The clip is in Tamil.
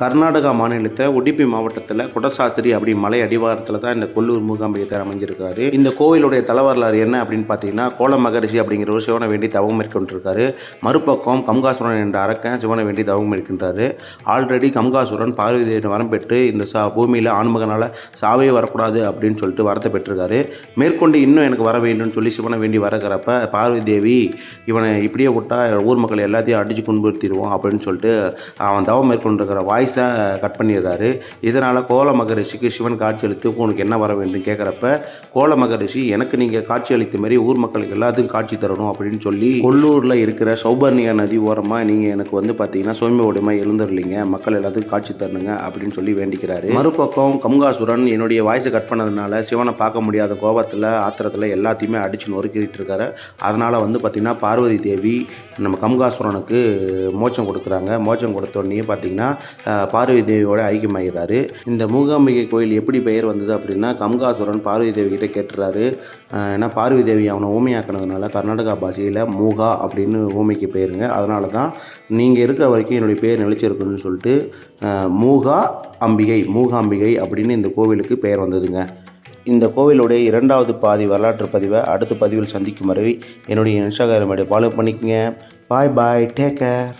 கர்நாடகா மாநிலத்தில் உடுப்பி மாவட்டத்தில் குடசாஸ்திரி அப்படி மலை அடிவாரத்தில் தான் இந்த கொல்லூர் மூகாம்பிகை அமைஞ்சிருக்காரு. இந்த கோவிலுடைய தலைவரலாறு என்ன அப்படின்னு பார்த்தீங்கன்னா கோல மகரிஷி அப்படிங்கிறவர் சிவனை வேண்டி தவம் மேற்கொண்டிருக்காரு. மறுபக்கம் கம்காசுரன் என்ற அரக்கன் சிவனை வேண்டி தவம் மேற்கின்றாரு. ஆல்ரெடி கம்காசுரன் பார்வதியின் வரம் பெற்று இந்த சா பூமியில் ஆண்மகனால் சாவே வரக்கூடாது அப்படின்னு சொல்லிட்டு வரத்தை பெற்றிருக்காரு. மேற்கொண்டு இன்னும் எனக்கு வர வேண்டும்னு சொல்லி சிவனை வேண்டி வரக்கிறப்ப பார்வதி தேவி இவனை இப்படியே விட்டா ஊர் மக்கள் எல்லாத்தையும் அடித்து துன்புறுத்திடுவோம் அப்படின்னு சொல்லிட்டு அவன் தவம் மேற்கொண்டிருக்கிற வாய்ஸ் கட் பண்ணிடுறாரு. இதனால் கோல மகரிஷிக்கு சிவன் காட்சி அளித்து உனக்கு என்ன வர வேண்டும் கேட்குறப்ப கோல மகரிஷி எனக்கு நீங்கள் காட்சி அளித்த மாதிரி ஊர் மக்களுக்கு எல்லாத்துக்கும் காட்சி தரணும் அப்படின்னு சொல்லி கொல்லூரில் இருக்கிற சௌபர்ணியா நதி ஓரமாக நீங்கள் எனக்கு வந்து பார்த்தீங்கன்னா சோமிய உடையமாக எழுந்துருலீங்க மக்கள் எல்லாத்துக்கும் காட்சி தரணுங்க அப்படின்னு சொல்லி வேண்டிக்கிறாரு. மறுபக்கம் கம்காசுரன் என்னுடைய வாய்ஸை கட் பண்ணதுனால சிவனை பார்க்க முடியாத கோபத்தில் ஆத்திரத்தில் எல்லாத்தையுமே அடிச்சு நொறுக்கிட்டு இருக்காரு. அதனால் வந்து பார்த்திங்கன்னா பார்வதி தேவி நம்ம கம்காசுரனுக்கு மோச்சம் கொடுக்குறாங்க. மோச்சம் கொடுத்தோடனே பார்த்தீங்கன்னா பார்வதி தேவியோட ஐக்கியமாகிறாரு. இந்த மூகாம்பிகை கோயில் எப்படி பெயர் வந்தது அப்படின்னா கம்காசுரன் பார்வதி தேவி கிட்ட கேட்டுறாரு ஏன்னா பார்வதி தேவி அவனை ஊமையாக்கினதுனால கர்நாடகா பாஷையில் மூகா அப்படின்னு ஊமைக்கு பேருங்க. அதனால தான் நீங்கள் இருக்கிற வரைக்கும் என்னுடைய பேர் நிலச்சிருக்குன்னு சொல்லிட்டு மூகா அம்பிகை மூகாம்பிகை அப்படின்னு இந்த கோவிலுக்கு பெயர் வந்ததுங்க. இந்த கோவிலுடைய இரண்டாவது பாதி வரலாற்று பதிவை அடுத்த பதிவில் சந்திக்கும் வரை என்னுடைய இன்ஸ்டாகிராம் ஃபாலோ பண்ணிக்கங்க. Bye bye take care.